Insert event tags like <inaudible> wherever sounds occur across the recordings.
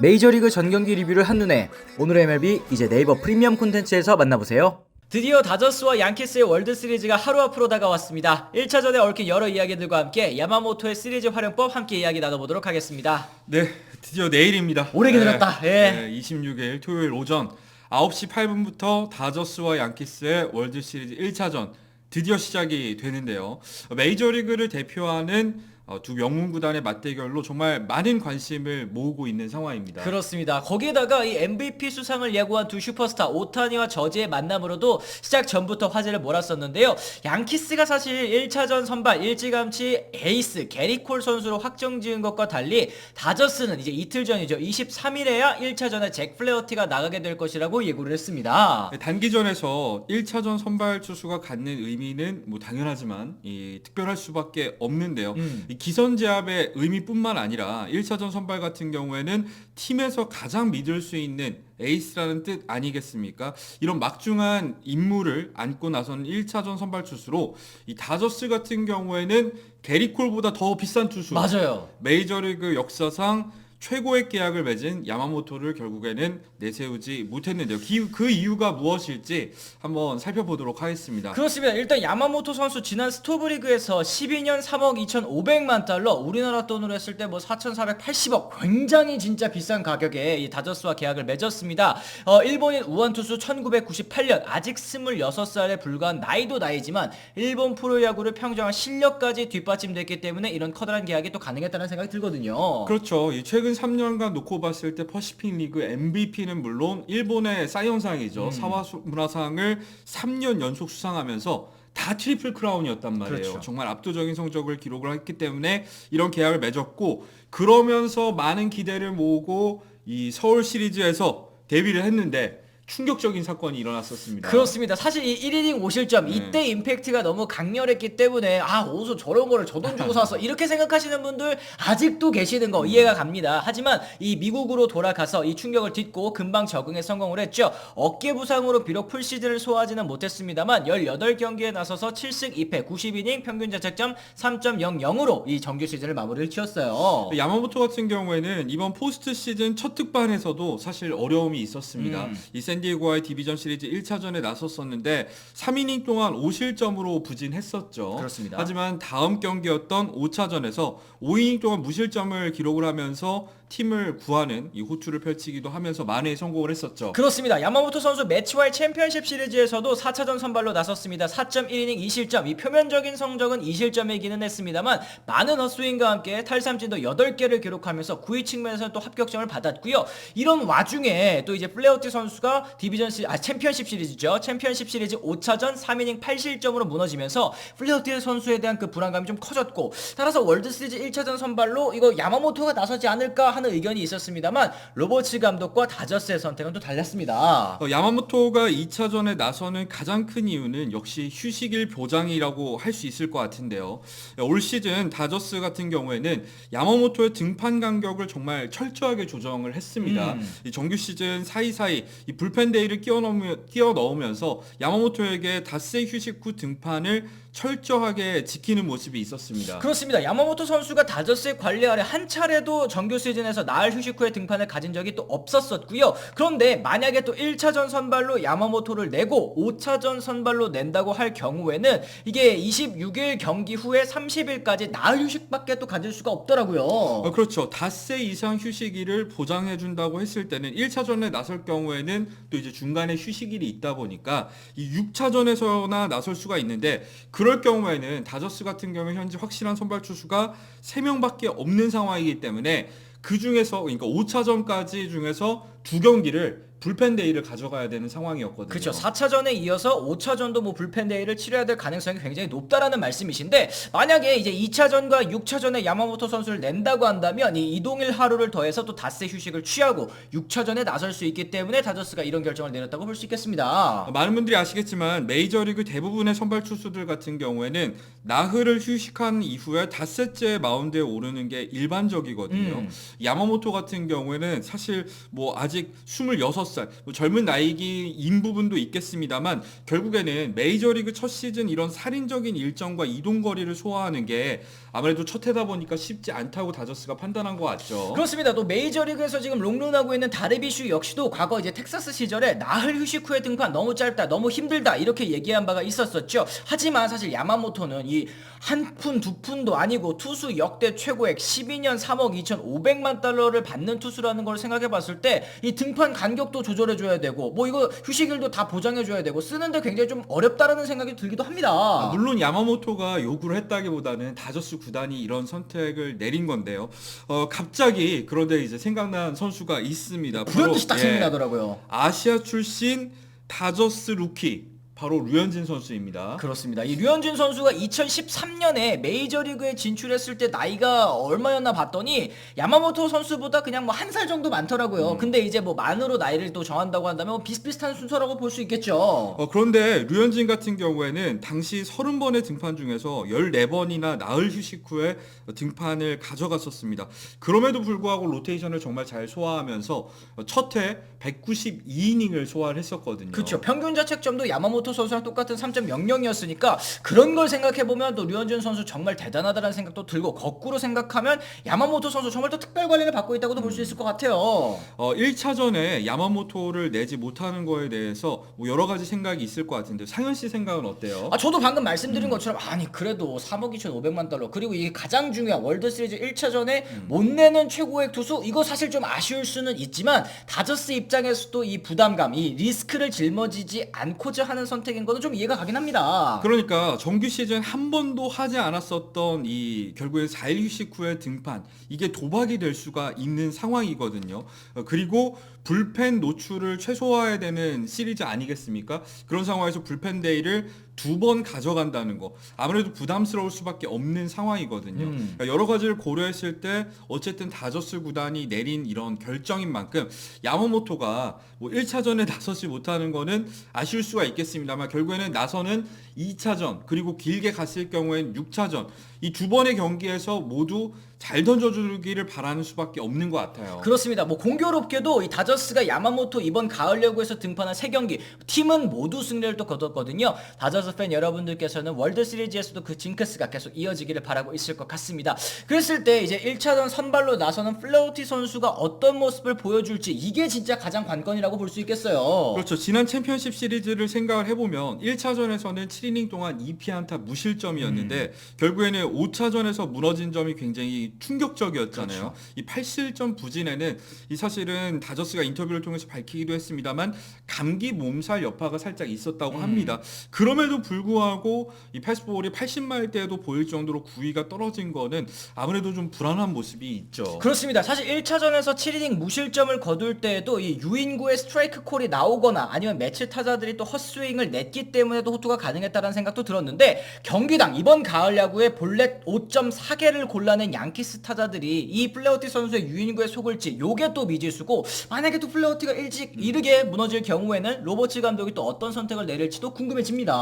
메이저리그 전경기 리뷰를 한눈에 오늘의 MLB 이제 네이버 프리미엄 콘텐츠에서 만나보세요. 드디어 다저스와 양키스의 월드 시리즈가 하루 앞으로 다가왔습니다. 1차전에 얽힌 여러 이야기들과 함께 야마모토의 시리즈 활용법 함께 이야기 나눠보도록 하겠습니다. 네, 드디어 내일입니다. 오래 기다렸다. 예. 네, 26일 토요일 오전 9시 8분부터 다저스와 양키스의 월드 시리즈 1차전 드디어 시작이 되는데요. 메이저리그를 대표하는 어, 두 명문 구단의 맞대결로 정말 많은 관심을 모으고 있는 상황입니다. 그렇습니다. 거기에다가 이 MVP 수상을 예고한 두 슈퍼스타 오타니와 저지의 만남으로도 시작 전부터 화제를 몰았었는데요. 양키스가 사실 1차전 선발 일찌감치 에이스 게리콜 선수로 확정 지은 것과 달리 다저스는 이제 이틀 전이죠. 23일에야 1차전에 잭 플레어티가 나가게 될 것이라고 예고를 했습니다. 네, 단기전에서 1차전 선발 투수가 갖는 의미는 뭐 당연하지만 이 특별할 수밖에 없는데요. 음. 이 기선 제압의 의미뿐만 아니라 1차전 선발 같은 경우에는 팀에서 가장 믿을 수 있는 에이스라는 뜻 아니겠습니까? 이런 막중한 임무를 안고 나선 1차전 선발 투수로 이 다저스 같은 경우에는 게리콜보다 더 비싼 투수 맞아요. 메이저리그 역사상 최고의 계약을 맺은 야마모토를 결국에는 내세우지 못했는데요. 기- 그 이유가 무엇일지 한번 살펴보도록 하겠습니다. 그렇습니다. 일단 야마모토 선수 지난 스토브리그에서 12년 3억 2,500만 달러, 우리나라 돈으로 했을 때 뭐 4,480억, 굉장히 진짜 비싼 가격에 이 다저스와 계약을 맺었습니다. 어, 일본인 우한 투수 1998년 아직 26살에 불과한 나이도 나이지만 일본 프로야구를 평정한 실력까지 뒷받침됐기 때문에 이런 커다란 계약이 또 가능했다는 생각이 들거든요. 그렇죠. 이 최근 3년간 놓고 봤을 때 퍼시픽 리그 MVP는 물론 일본의 사이언상이죠. 음. 사와 문화상을 3년 연속 수상하면서 다 트리플 크라운이었단 말이에요. 그렇죠. 정말 압도적인 성적을 기록을 했기 때문에 이런 계약을 맺었고 그러면서 많은 기대를 모으고 이 서울 시리즈에서 데뷔를 했는데 충격적인 사건이 일어났었습니다. 그렇습니다. 사실 이 1이닝 5실점 네. 이때 임팩트가 너무 강렬했기 때문에 아 어디서 저런 거를 저 돈 주고 샀어 <laughs> 이렇게 생각하시는 분들 아직도 계시는 거 이해가 갑니다. 하지만 이 미국으로 돌아가서 이 충격을 딛고 금방 적응에 성공을 했죠. 어깨 부상으로 비록 풀시즌을 소화하지는 못했습니다만 18경기에 나서서 7승 2패 90이닝 평균 자책점 3.00으로 이 정규 시즌을 마무리를 지었어요. 야마모토 같은 경우에는 이번 포스트 시즌 첫 특반에서도 사실 어려움이 있었습니다. 음. 이샌 디에고와의 디비전 시리즈 1차전에 나섰었는데 3이닝 동안 5실점으로 부진했었죠. 그렇습니다. 하지만 다음 경기였던 5차전에서 5이닝 동안 무실점을 기록을 하면서 팀을 구하는 이 호투를 펼치기도 하면서 만회에 성공을 했었죠. 그렇습니다. 야마모토 선수 매치와의 챔피언십 시리즈에서도 4차전 선발로 나섰습니다. 4.1이닝 2실점. 이 표면적인 성적은 2실점이기는 했습니다만 많은 헛스윙과 함께 탈삼진도 8개를 기록하면서 9위 측면에서는 또 합격점을 받았고요. 이런 와중에 또 이제 플레어티 선수가 디비전 시, 아 챔피언십 시리즈죠. 챔피언십 시리즈 5차전 3이닝 8실점으로 무너지면서 플레어티 선수에 대한 그 불안감이 좀 커졌고 따라서 월드 시리즈 1차전 선발로 이거 야마모토가 나서지 않을까 하는 의견이 있었습니다만 로버츠 감독과 다저스의 선택은 또 달랐습니다. 어, 야마모토가 2차전에 나서는 가장 큰 이유는 역시 휴식일 보장이라고 할 수 있을 것 같은데요. 올 시즌 다저스 같은 경우에는 야마모토의 등판 간격을 정말 철저하게 조정을 했습니다. 음. 이 정규 시즌 사이사이 이 불펜 데이를 끼워 넣으면서 야마모토에게 닷새 휴식 후 등판을 철저하게 지키는 모습이 있었습니다. 그렇습니다. 야마모토 선수가 다저스의 관리 아래 한 차례도 정규 시즌에서 나흘 휴식 후에 등판을 가진 적이 또 없었었고요. 그런데 만약에 또 1차전 선발로 야마모토를 내고 5차전 선발로 낸다고 할 경우에는 이게 26일 경기 후에 30일까지 나흘 휴식밖에 또 가질 수가 없더라고요. 어, 그렇죠. 닷새 이상 휴식일을 보장해 준다고 했을 때는 1차전에 나설 경우에는 또 이제 중간에 휴식일이 있다 보니까 이 6차전에서나 나설 수가 있는데 그럴 경우에는 다저스 같은 경우 현재 확실한 선발 투수가 3명밖에 없는 상황이기 때문에 그 중에서 그러니까 5차전까지 중에서 두 경기를 불펜 데이를 가져가야 되는 상황이었거든요. 그렇죠. 4차전에 이어서 5차전도 뭐 불펜 데이를 치러야 될 가능성이 굉장히 높다라는 말씀이신데 만약에 이제 2차전과 6차전에 야마모토 선수를 낸다고 한다면 이 이동일 하루를 더해서 또 닷새 휴식을 취하고 6차전에 나설 수 있기 때문에 다저스가 이런 결정을 내렸다고 볼 수 있겠습니다. 어, 많은 분들이 아시겠지만 메이저리그 대부분의 선발 투수들 같은 경우에는 나흘을 휴식한 이후에 닷새째 마운드에 오르는 게 일반적이거든요. 음. 야마모토 같은 경우에는 사실 뭐 아직 26 25살 뭐 젊은 나이기인 부분도 있겠습니다만 결국에는 메이저리그 첫 시즌 이런 살인적인 일정과 이동 거리를 소화하는 게 아무래도 첫 해다 보니까 쉽지 않다고 다저스가 판단한 것 같죠. 그렇습니다. 또 메이저리그에서 지금 롱런하고 있는 다르비슈 역시도 과거 이제 텍사스 시절에 나흘 휴식 후에 등판 너무 짧다, 너무 힘들다 이렇게 얘기한 바가 있었었죠. 하지만 사실 야마모토는 이 한 푼 두 푼도 아니고 투수 역대 최고액 12년 3억 2,500만 달러를 받는 투수라는 걸 생각해 봤을 때 이 등판 간격도 조절해 줘야 되고 뭐 이거 휴식일도 다 보장해 줘야 되고 쓰는데 굉장히 좀 어렵다라는 생각이 들기도 합니다. 아, 물론 야마모토가 요구를 했다기보다는 다저스 구단이 이런 선택을 내린 건데요. 어, 갑자기 그런데 이제 생각난 선수가 있습니다. 불현 듯이 딱 예, 생각나더라고요. 아시아 출신 다저스 루키 바로 류현진 선수입니다. 그렇습니다. 이 류현진 선수가 2013년에 메이저리그에 진출했을 때 나이가 얼마였나 봤더니 야마모토 선수보다 그냥 뭐 한 살 정도 많더라고요. 음. 근데 이제 뭐 만으로 나이를 또 정한다고 한다면 뭐 비슷비슷한 순서라고 볼 수 있겠죠. 어, 그런데 류현진 같은 경우에는 당시 30번의 등판 중에서 14번이나 나흘 휴식 후에 등판을 가져갔었습니다. 그럼에도 불구하고 로테이션을 정말 잘 소화하면서 첫 해 192이닝을 소화를 했었거든요. 그렇죠. 평균 자책점도 야마모토 선수랑 똑같은 3.00이었으니까 그런 걸 생각해 보면 또 류현진 선수 정말 대단하다는 생각도 들고 거꾸로 생각하면 야마모토 선수 정말 또 특별 관리를 받고 있다고도 볼 수 있을 것 같아요. 어, 1차전에 야마모토를 내지 못하는 거에 대해서 뭐 여러 가지 생각이 있을 것 같은데 상현 씨 생각은 어때요? 아 저도 방금 말씀드린 것처럼 아니 그래도 3억 2,500만 달러 그리고 이게 가장 중요한 월드 시리즈 1차전에 못 내는 최고액 투수 이거 사실 좀 아쉬울 수는 있지만 다저스 입장에서도 이 부담감 이 리스크를 짊어지지 않고자 하는 선 택인 거는 좀 이해가 가긴 합니다. 그러니까 정규 시즌 한 번도 하지 않았었던 이 결국에 4일 휴식 후의 등판 이게 도박이 될 수가 있는 상황이거든요. 어, 그리고 불펜 노출을 최소화해야 되는 시리즈 아니겠습니까? 그런 상황에서 불펜 데이를 두 번 가져간다는 거 아무래도 부담스러울 수밖에 없는 상황이거든요. 음. 그러니까 여러 가지를 고려했을 때 어쨌든 다저스 구단이 내린 이런 결정인 만큼 야마모토가 뭐 1차전에 <laughs> 나서지 못하는 거는 아쉬울 수가 있겠습니다 만 결국에는 나서는 2차전 그리고 길게 갔을 경우엔 6차전 이 두 번의 경기에서 모두 잘 던져주기를 바라는 수밖에 없는 것 같아요. 그렇습니다. 뭐 공교롭게도 이 다저스가 야마모토 이번 가을 야구에서 등판한 세 경기 팀은 모두 승리를 또 거뒀거든요. 다저스 팬 여러분들께서는 월드 시리즈에서도 그 징크스가 계속 이어지기를 바라고 있을 것 같습니다. 그랬을 때 이제 1차전 선발로 나서는 플라우티 선수가 어떤 모습을 보여줄지 이게 진짜 가장 관건이라고 볼 수 있겠어요. 그렇죠. 지난 챔피언십 시리즈를 생각을 해보면 1차전에서는 7이닝 동안 2피안타 무실점이었는데 결국에는 5차전에서 무너진 점이 굉장히 충격적이었잖아요. 이 8실점 부진에는 이 사실은 다저스가 인터뷰를 통해서 밝히기도 했습니다만 감기 몸살 여파가 살짝 있었다고 합니다. 그럼에도 불구하고 이 패스볼이 80마일 대에도 보일 정도로 구위가 떨어진 거는 아무래도 좀 불안한 모습이 있죠. 그렇습니다. 사실 1차전에서 7이닝 무실점을 거둘 때에도 이 유인구의 스트라이크 콜이 나오거나 아니면 매치 타자들이 또 헛스윙을 냈기 때문에도 호투가 가능했다는 생각도 들었는데 경기당 이번 가을 야구에 볼넷 5.4개를 골라낸 양키스 타자들이 이 플레어티 선수의 유인구에 속을지 요게 또 미지수고 만약에 또 플레어티가 일찍 이르게 무너질 경우에는 로버츠 감독이 또 어떤 선택을 내릴지도 궁금해집니다.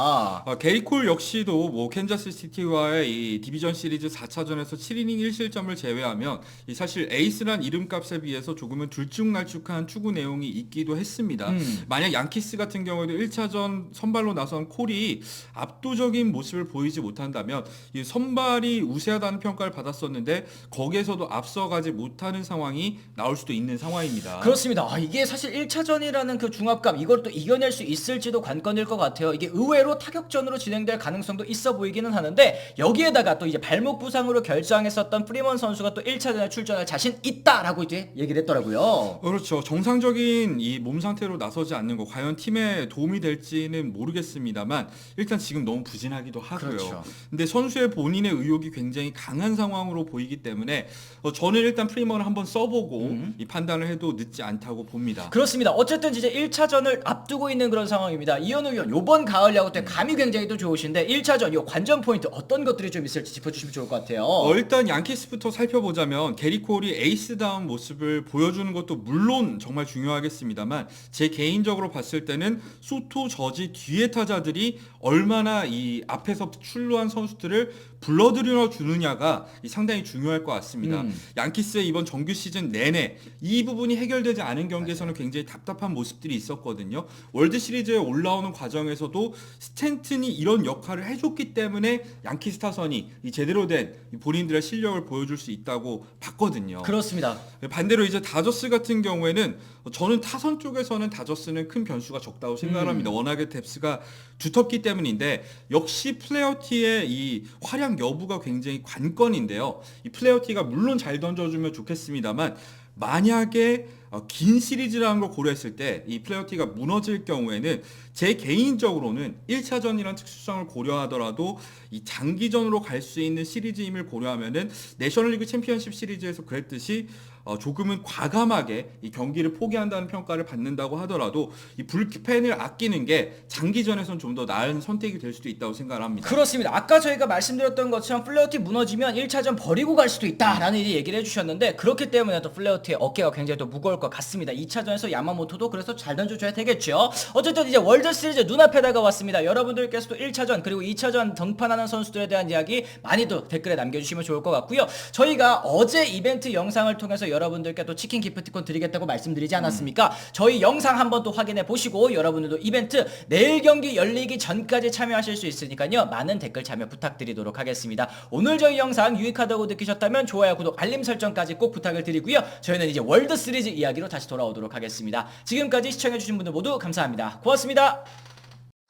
아, 게이콜 역시도 뭐 캔자스 시티와의 이 디비전 시리즈 4차전에서 7이닝 1실점을 제외하면 이 사실 에이스란 이름값에 비해서 조금은 들쭉날쭉한 추구 내용이 있기도 했습니다. 음. 만약 양키스 같은 경우에도 1차전 선발로 나선 콜이 압도적인 모습을 보이지 못한다면 이 선발 이 우세하다는 평가를 받았었는데 거기에서도 앞서가지 못하는 상황이 나올 수도 있는 상황입니다. 그렇습니다. 아, 이게 사실 1차전이라는 그 중압감 이걸 또 이겨낼 수 있을지도 관건일 것 같아요. 이게 의외로 타격전으로 진행될 가능성도 있어 보이기는 하는데 여기에다가 또 이제 발목 부상으로 결정했었던 프리먼 선수가 또 1차전에 출전할 자신 있다라고 이제 얘기를 했더라고요. 그렇죠. 정상적인 이 몸 상태로 나서지 않는 거 과연 팀에 도움이 될지는 모르겠습니다만 일단 지금 너무 부진하기도 하고요. 그렇죠. 근데 선수의 본인의 의욕이 굉장히 강한 상황으로 보이기 때문에 어, 저는 일단 프리먼을 한번 써보고 음. 이 판단을 해도 늦지 않다고 봅니다. 그렇습니다. 어쨌든 이제 1차전을 앞두고 있는 그런 상황입니다. 이현우 위원 요번 가을 야구 때 감이 굉장히 또 좋으신데 1차전 요 관전 포인트 어떤 것들이 좀 있을지 짚어주시면 좋을 것 같아요. 어, 일단 양키스부터 살펴보자면 게리 콜이 에이스다운 모습을 보여주는 것도 물론 정말 중요하겠습니다만 제 개인적으로 봤을 때는 소토 저지 뒤에 타자들이 얼마나 이 앞에서 출루한 선수들을 불러들여 주느냐가 이 상당히 중요할 것 같습니다. 음. 양키스의 이번 정규 시즌 내내 이 부분이 해결되지 않은 경기에서는 굉장히 답답한 모습들이 있었거든요. 월드 시리즈에 올라오는 과정에서도 스탠튼이 이런 역할을 해줬기 때문에 양키스 타선이 이 제대로 된이 본인들의 실력을 보여줄 수 있다고 봤거든요. 그렇습니다. 반대로 이제 다저스 같은 경우에는 저는 타선 쪽에서는 다저스는 큰 변수가 적다고 생각을 음. 합니다. 워낙에 뎁스가 두텁기 때문인데 역시 플레어티의 이 활약 여부가 굉장히 관건인데요. 이 플레어티가 물론 잘 던져주면 좋겠습니다만 만약에 어, 긴 시리즈라는 걸 고려했을 때 이 플레어티가 무너질 경우에는 제 개인적으로는 1차전이란 특수성을 고려하더라도 이 장기전으로 갈 수 있는 시리즈임을 고려하면은 내셔널리그 챔피언십 시리즈에서 그랬듯이 어, 조금은 과감하게 이 경기를 포기한다는 평가를 받는다고 하더라도 이 불펜을 아끼는 게 장기전에선 좀 더 나은 선택이 될 수도 있다고 생각을 합니다. 그렇습니다. 아까 저희가 말씀드렸던 것처럼 플레어티 무너지면 1차전 버리고 갈 수도 있다라는 이 얘기를 해주셨는데 그렇기 때문에 또 플레어티의 어깨가 굉장히 또 무거울 것 같습니다. 2차전에서 야마모토도 그래서 잘 던져줘야 되겠죠. 어쨌든 이제 월드 시리즈 눈앞에 다가왔습니다. 여러분들께서도 1차전 그리고 2차전 등판하는 선수들에 대한 이야기 많이 또 댓글에 남겨주시면 좋을 것 같고요. 저희가 어제 이벤트 영상을 통해서 여러분들께 또 치킨 기프티콘 드리겠다고 말씀드리지 않았습니까? 저희 영상 한번 또 확인해 보시고 여러분들도 이벤트 내일 경기 열리기 전까지 참여하실 수 있으니까요. 많은 댓글 참여 부탁드리도록 하겠습니다. 오늘 저희 영상 유익하다고 느끼셨다면 좋아요, 구독, 알림 설정까지 꼭 부탁을 드리고요. 저희는 이제 월드 시리즈 이야기로 다시 돌아오도록 하겠습니다. 지금까지 시청해주신 분들 모두 감사합니다. 고맙습니다.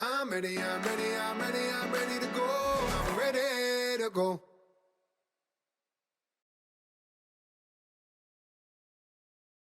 I'm ready, I'm ready, I'm ready, I'm ready to go. I'm ready to go.